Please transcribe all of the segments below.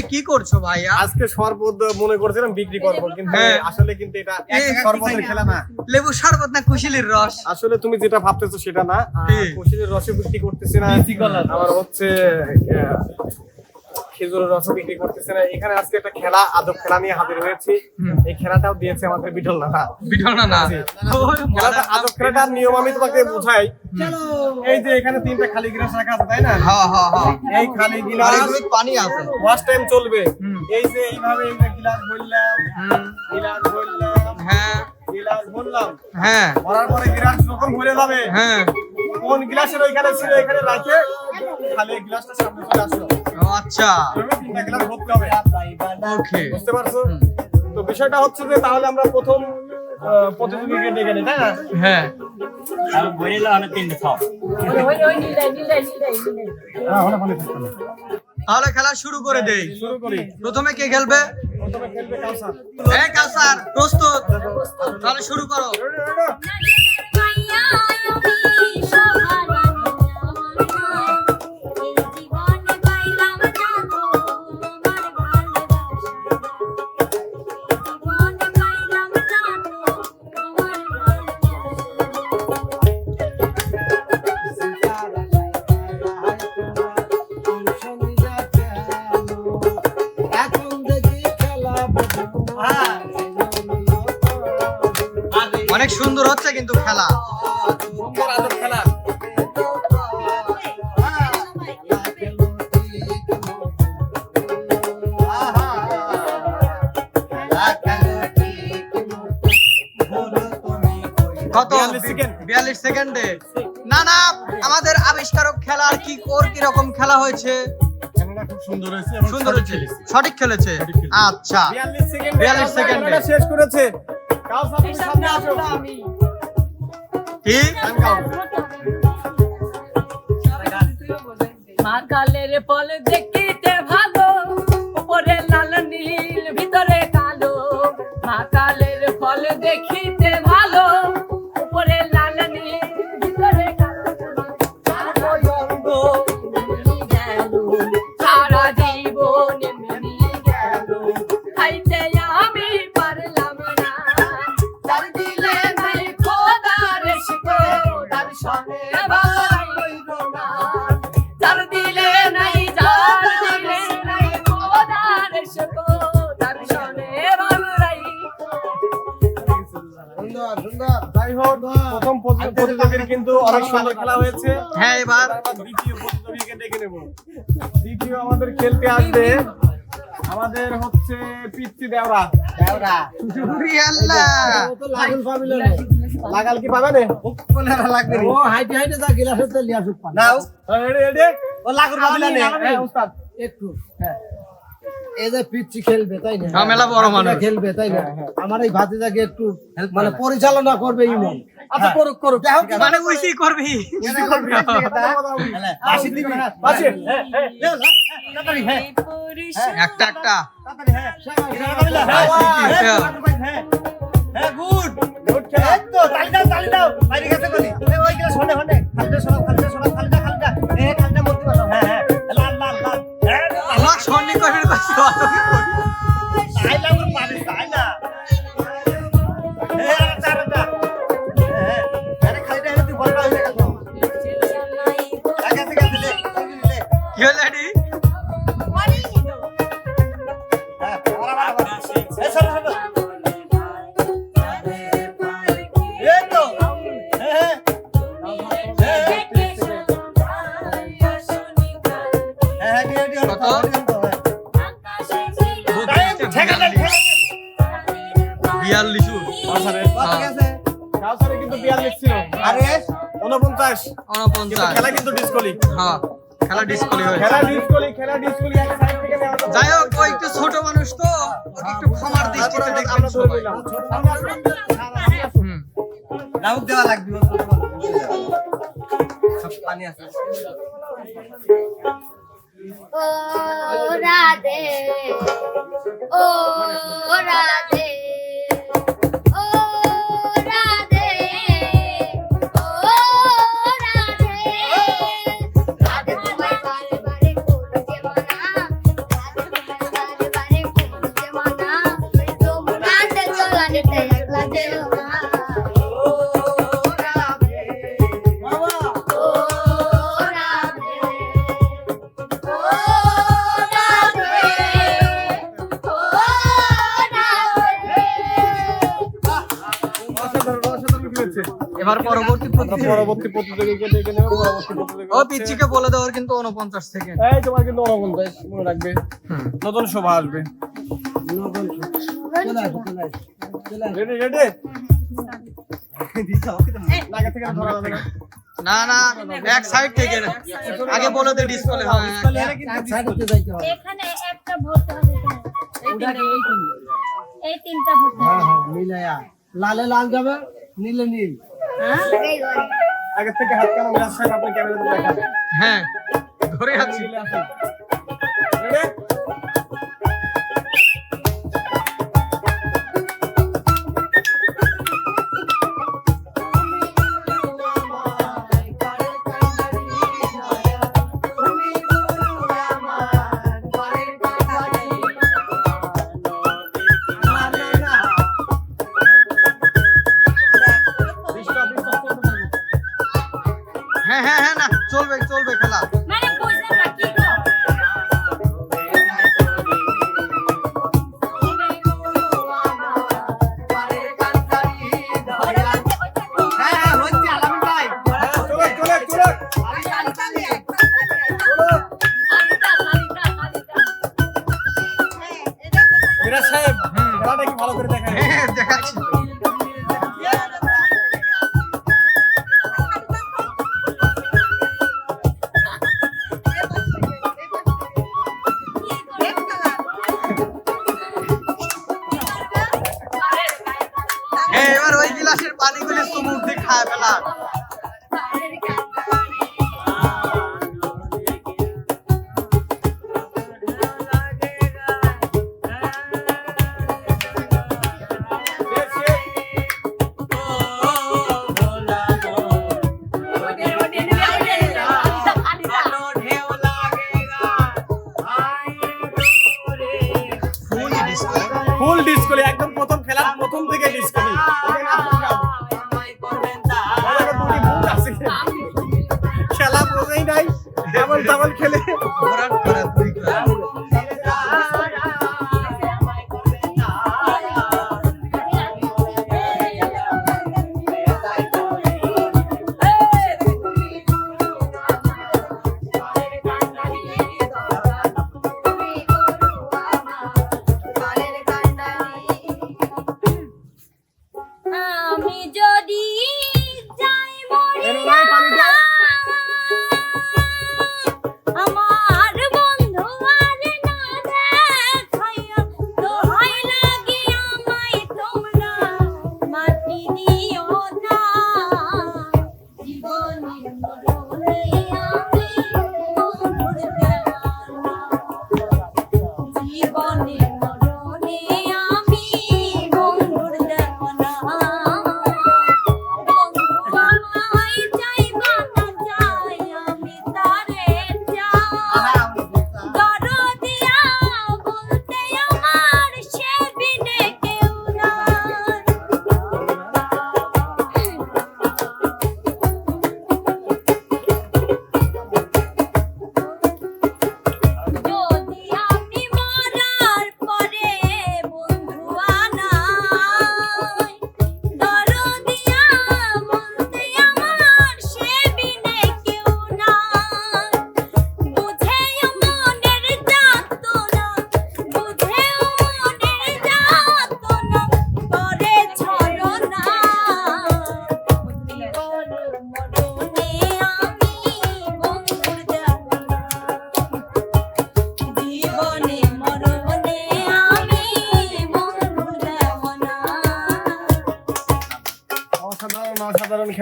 সামনে কি করছ ভাইয়া? আজকে শরবত মনে করছিলাম বিক্রি করব কিন্তু হ্যাঁ। আসলে কিন্তু এটা এই শরবতের খেলা না। লেবু শরবত না কুশিলির রস? আসলে তুমি যেটা ভাবতেছো সেটা না। কুশিলির রসে বিক্রি করতেছে না। আমার হচ্ছে খেজুরের রস বিক্রি করতেছে না। এখানে আজকে একটা খেলা আদব খেলা নিয়ে হাজির হয়েছি। এই খেলাটাও দিয়েছে আমাদের বিঠল না না খেলাটা আদব খেলাটার নিয়ম আমি তোমাকে বুঝাই। এই যে এখানে তিনটা খালি গ্লাস রাখা আছে তাই না? হ্যাঁ হ্যাঁ হ্যাঁ এই খালি আর পানি আছে। ওয়াশ টাইম চলবে। এই যে এইভাবে এই যে গিলাস হুম, গিলাস হ্যাঁ। গিলাস ভরলাম। হ্যাঁ। ভরার পরে গিলাস যখন ভরে যাবে হ্যাঁ। কোন গ্লাসের ওইখানে ছিল এখানে রাখে। খালি গ্লাসটা সামনে চলে আসলো। আচ্ছা। এভাবে তিনটা গ্লাস ভরতে হবে। ওকে বুঝতে পারছ? তো বিষয়টা হচ্ছে যে তাহলে আমরা প্রথম আহ, প্রতিযোগীকে ডেকে নিই তাই না? হ্যাঁ। আমি বইলে অনেক তিনটে সব। তাহলে খেলা শুরু করে দেই। শুরু করি। প্রথমে কে খেলবে? প্রথমে খেলবে কাউসার। এই কাসার প্রস্তুত। তাহলে শুরু করো। অনেক সুন্দর হচ্ছে কিন্তু খেলা। খেলা কত? বিয়াল্লিশ সেকেন্ডে না না আমাদের আবিষ্কারক খেলার কি কোর কি রকম খেলা হয়েছে? সুন্দর হয়েছে সুন্দর সঠিক হয়েছে। খেলেছে। সঠিক খেলেছে। আচ্ছা। 42 সেকেন্ডে 42 কাউসার সেকেন্ডে। খেলাটা শেষ করেছে। কি? ফল দেখিতে ভালো উপরে লাল নীল ভিতরে কালো। মাকালের ফল দেখিতে ভালো অনেক সুন্দর খেলা হয়েছে। হ্যাঁ এবার। দ্বিতীয় প্রতিযোগীকে ডেকে নেব। দ্বিতীয় আমাদের খেলতে আসবে। আমাদের হচ্ছে পিচ্ছি দেওরা। দেওরা। আল্লাহ লাগাল কি পাবে না লাগবে ও হাইটে হাইটে যা গিলাসের তেল নিয়ে আসুক পানি। নাও। ও লাগুর পাবে না হ্যাঁ উস্তাদ। একটু। হ্যাঁ। এই যে পিচ্ছি খেলবে তাই না? হ্যাঁ, মেলা বড় মানুষ। খেলবে তাই না? আমার এই ভাতিজাকে একটু মানে পরিচালনা করবে ইমন। আচ্ছা করুক করুক। দেখো কি মানে উইসি করবি। বাসি দিবি বাসি হ্যাঁ। হ্যাঁ তাড়াতাড়ি হ্যাঁ। একটা একটা। তাড়াতাড়ি হ্যাঁ। হ্যাঁ হ্যাঁ গুড। গুড খেলা। তো তালি দাও তালি দাও। বাইরে গেছে এই ওই গেলে শোনে শোনে খালিটা শোনো খালিটা শোনো খালিটা খালিটা। এ খালিটা মূর্তি বসাও। হ্যাঁ হ্যাঁ। লাল লাল লাল। হ্যাঁ আমার সন্নি করে কইছি অত কি করবি? তাই লাগুর পানি উনপঞ্চাশ খেলা কিন্তু ডিসকলি। হ্যাঁ খেলা ডিসকলি হয়েছে। খেলা ডিসকলি খেলা ডিসকলি এক সাইড থেকে যাই হোক ও একটু ছোট মানুষ তো একটু ক্ষমার দৃষ্টিতে দেখবেন সবাই। নিলাম। রাউক দেওয়া লাগবে। পানি আছে। ও রাধে ও রাধে। এবার পরবর্তী পরবর্তী প্রতিযোগীকে ডেকে নেব? পরবর্তী প্রতিযোগী ও বলে দেওয়ার কিন্তু উনপঞ্চাশ সেকেন্ড। এই তোমার কিন্তু অনবন্ধায় মনে রাখবে। নতুন শোভা আসবে। রেডি রেডি লাগে থেকে ধরা যাবে না। না সাইড থেকে আগে বলে দে ডিসপ্লে হ্যাঁ। যাইতে হবে। এখানে একটা ভরতে হবে। এই তিনটা ভরতে হ্যাঁ হবে। হ্যাঁ মিলাইয়া লালে লাল যাবে। নীলে নীল। হ্যাঁ? এই আগে থেকে হাত কেন সাহেব আপনি ক্যামেরাতে দেখান হ্যাঁ ধরে আছি। হ্যাঁ হ্যাঁ হ্যাঁ না চলবে চলবে খেলা।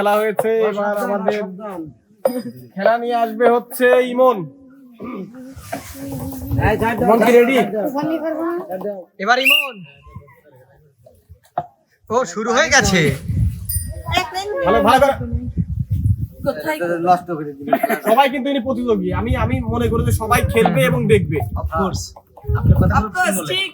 খেলা হয়েছে এবার আমাদের খেলা নিয়ে আসবে হচ্ছে ইমন। কি রেডি এবার ইমন। ও শুরু হয়ে গেছে। ভালো ভালো সবাই কিন্তু ইনি প্রতিযোগী। আমি আমি মনে করি যে সবাই খেলবে এবং দেখবে। অফকোর্স অফকোর্স ঠিক।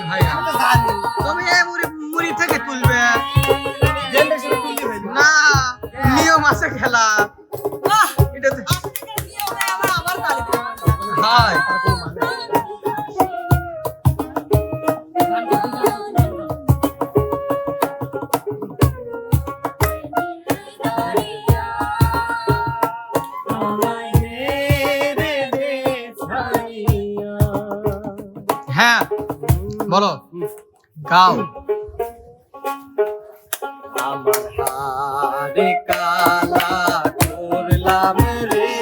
भाई। तुम्हें গাও। আমার হারে কালা করলাম রে।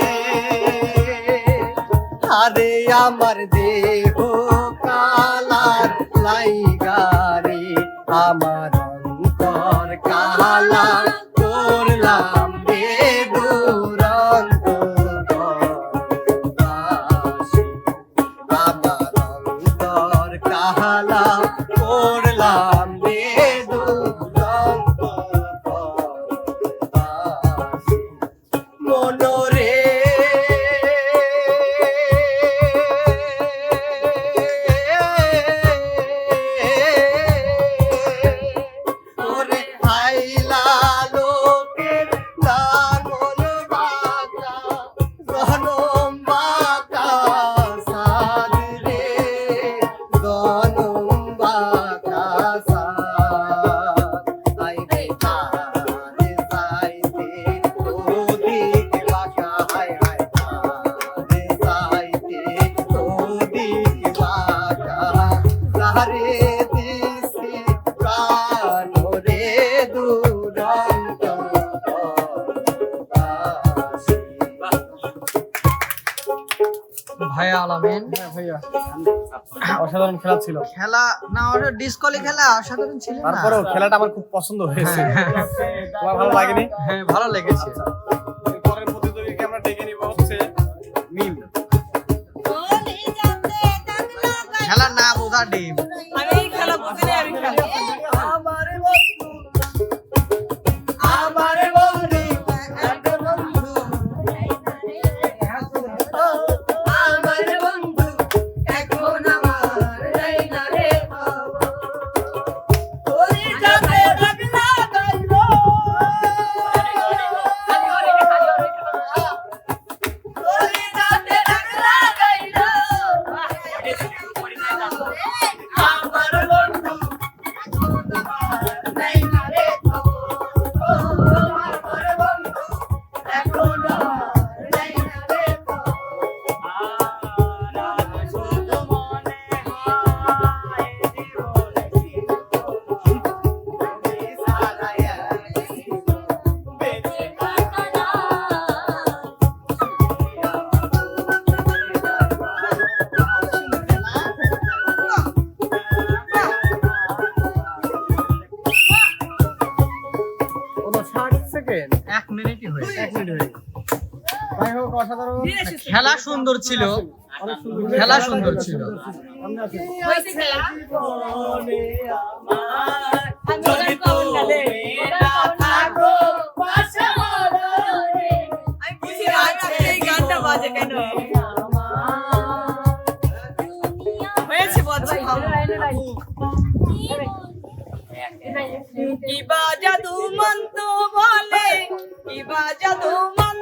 হারে আমার দেহ কালার লাইগারে আমার হ্যাঁ, অসাধারণ খেলা ছিল। খেলা না ওটা ডিসকলি খেলা অসাধারণ ছিল তারপরেও খেলাটা আমার খুব পছন্দ হয়েছে। হ্যাঁ, হ্যাঁ। ভালো লাগেনি? হ্যাঁ ভালো লেগেছে। that day. I mean, খেলা সুন্দর ছিল। খেলা সুন্দর ছিল। কি বাজা দু মন্ত বলে? কি বাজা দু মন্ত